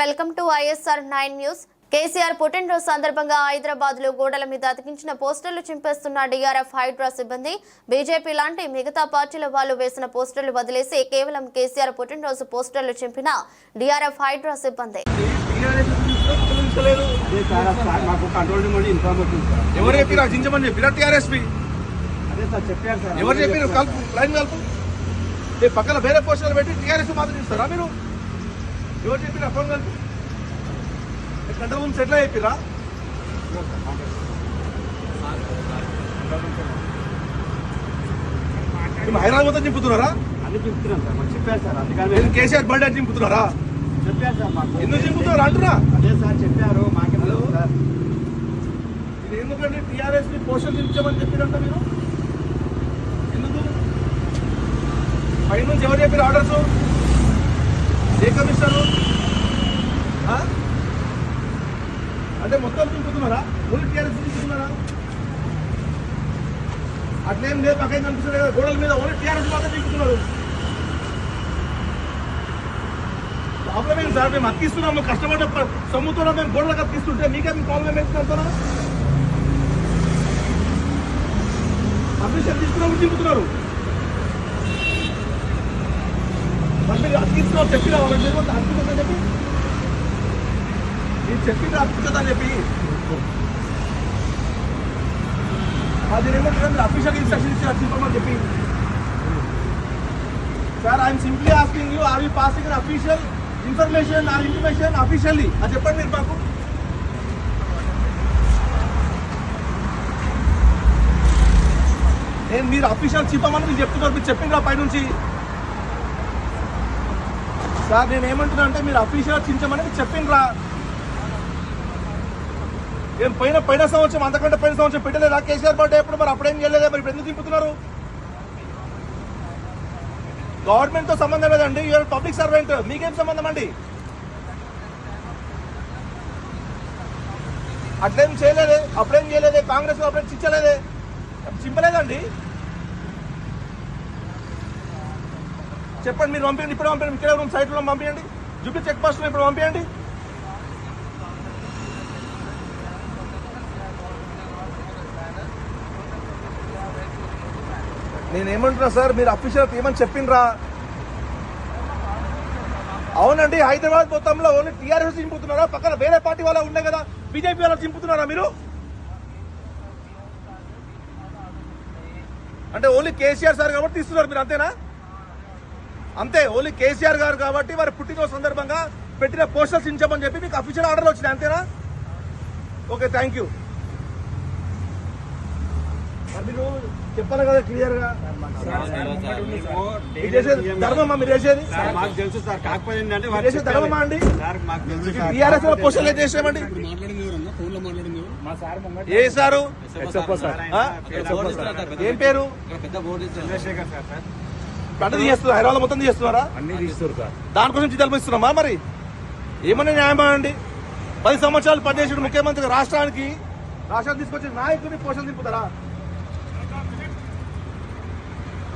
Welcome to ISR nine news. KCR పుట్టినరోజు సందర్భంగా హైదరాబాద్లో గోడల మీద అతికించిన పోస్టర్లు చింపేస్తున్న డిఆర్ఎఫ్ హైడ్రా సిబ్బంది బీజేపీ లాంటి మిగతా పార్టీల వాళ్ళు వేసిన పోస్టర్లు వదిలేసి కేవలం కేసీఆర్ పుట్టినరోజు పోస్టర్లు చింపిన డిఆర్ఎఫ్ హైడ్రా సిబ్బంది. ఎవరు చెప్పిరా చించమని చెప్పిరా టీఆర్ఎస్పీ అదే సార్ చెప్పారు సార్. ఎవరు చెప్పిరు కలుపు లైన్ కలుపు. పక్కన వేరే పోస్టర్లు పెట్టి టీఆర్ఎస్ మాత్రం ఇస్తారా మీరు? ఎవరు చెప్పిరా ఫోన్ కలుపు. కంట్రోల్ రూమ్స్ ఎట్లా చెప్పిరా హైదరాబాద్ మొత్తం చింపుతున్నారా? అన్ని చెప్తున్నాం సార్ మాకు చెప్పారు సార్ అందుకని కేసీఆర్ బర్త్డే చింపుతున్నారా? చెప్పారు సార్ మాకు. ఎందుకు చింపుతున్నారు అంటున్నా? అదే సార్ చెప్పారు మాకే సార్. ఇది ఎందుకంటే టీఆర్ఎస్ని పోషన్ చించమని చెప్పిరంట మీరు? ఎందుకు? పైనుంచి ఎవరు చెప్పారు ఆర్డర్స్? ఏ కమిషనరు? ఆ? అంటే మొత్తం చూపుతున్నారా? Only TRS చూపుతున్నారా? అట్లేం లేదు పక్కన అనిపిస్తుంది కదా గోడల మీద ఓన్లీ టీఆర్ఎస్ మాత్రం చూపుతున్నారు. ప్రాబ్లం ఏంటి సార్? మేము అతికిస్తున్నాము కష్టపడ్డ ప- సొమ్ముతో మేము గోడలకు మీకే మీకేం ప్రాబ్లం ఏంటి అంటారా పర్మిషన్ తీసుకున్నప్పుడు చూపుతున్నారు. మరి మీరు అతికిస్తున్నావు చెప్పినా వాళ్ళకి మీరు అతికిస్తుందని చెప్పి. మీరు చెప్పింది అతికిస్తుందని చెప్పి. అది ఏమంటారు అఫీషియల్ ఇన్స్ట్రక్షన్ ఇచ్చి చింపమని చెప్పి. Sir I'm simply asking you are you passing official information or information officially అది చెప్పండి మీరు మాకు. నేను మీరు అఫీషియల్ చెప్పమని మీరు చెప్తున్నారు మీరు చెప్పిండ్రా పైనుంచి? సార్ నేను ఏమంటున్నా అంటే మీరు అఫీషియల్ చించమని మీరు చెప్పిండ్రా. ఏం పైన పైన సంవత్సరం అంతకంటే పైన సంవత్సరం పెట్టలేదా? కేసీఆర్ బర్త్డే ఎప్పుడు? మరి అప్పుడేం చేయలేదా? మరి ఇప్పుడు ఎందుకు దింపుతున్నారు గవర్నమెంట్తో సంబంధం లేదండి. You're public servant. మీకేం సంబంధం అండి? అట్లేం చేయలేదే. అప్పుడేం చేయలేదే? కాంగ్రెస్ అప్పుడేం చించలేదే? చింపలేదండి. చెప్పండి మీరు పంపించండి ఇప్పుడు పంపించండి ఇక్కడ ఉన్న సైట్లో పంపించండి జూబ్లీ చెక్ పోస్ట్లో ఇప్పుడు పంపించండి నేను ఏమంటున్నా సార్ మీరు అఫీషియల్ ఏమని చెప్పిండ్రా? అవునండి హైదరాబాద్ మొత్తంలో ఓన్లీ టీఆర్ఎస్ చింపుతున్నారా? పక్కన వేరే పార్టీ వాళ్ళ ఉండే కదా బీజేపీ వాళ్ళ చింపుతున్నారా మీరు? అంటే ఓన్లీ కేసీఆర్ సార్ కాబట్టి తీస్తున్నారు మీరు అంతేనా? అంతే ఓన్లీ కేసీఆర్ గారు కాబట్టి వారి పుట్టినరోజు సందర్భంగా పెట్టిన పోస్టర్స్ ఇచ్చామని చెప్పి మీకు అఫీషియల్ ఆర్డర్ వచ్చినాయి అంతేనా? ఓకే థ్యాంక్ యూ మీరు చెప్పాలి కదా క్లియర్గా. మీరు చేసేది ధర్మమా మీరు చేసేది? సార్ మాకు తెలుసు సార్ కాకపోతే ఏంటంటే ధర్మమా అండి? సార్ మాకు తెలుసు సార్. టీఆర్ఎస్ పోస్టర్లు ఏం చేసామండి? ఏ సారు? ఏం పేరు? చంద్రశేఖర్ సార్. సార్ పంట తీస్తున్నారు హైదరాబాద్ మొత్తం తీస్తున్నారా? అన్ని తీస్తారు సార్. దానికోసం జీతాలు ఇస్తున్నామా మరి? ఏమన్నా న్యాయమా అండి? పది సంవత్సరాలు పనిచేసిన ముఖ్యమంత్రి రాష్ట్రానికి రాష్ట్రాన్ని తీసుకొచ్చిన నాయకుడిని పోషణ దింపుతారా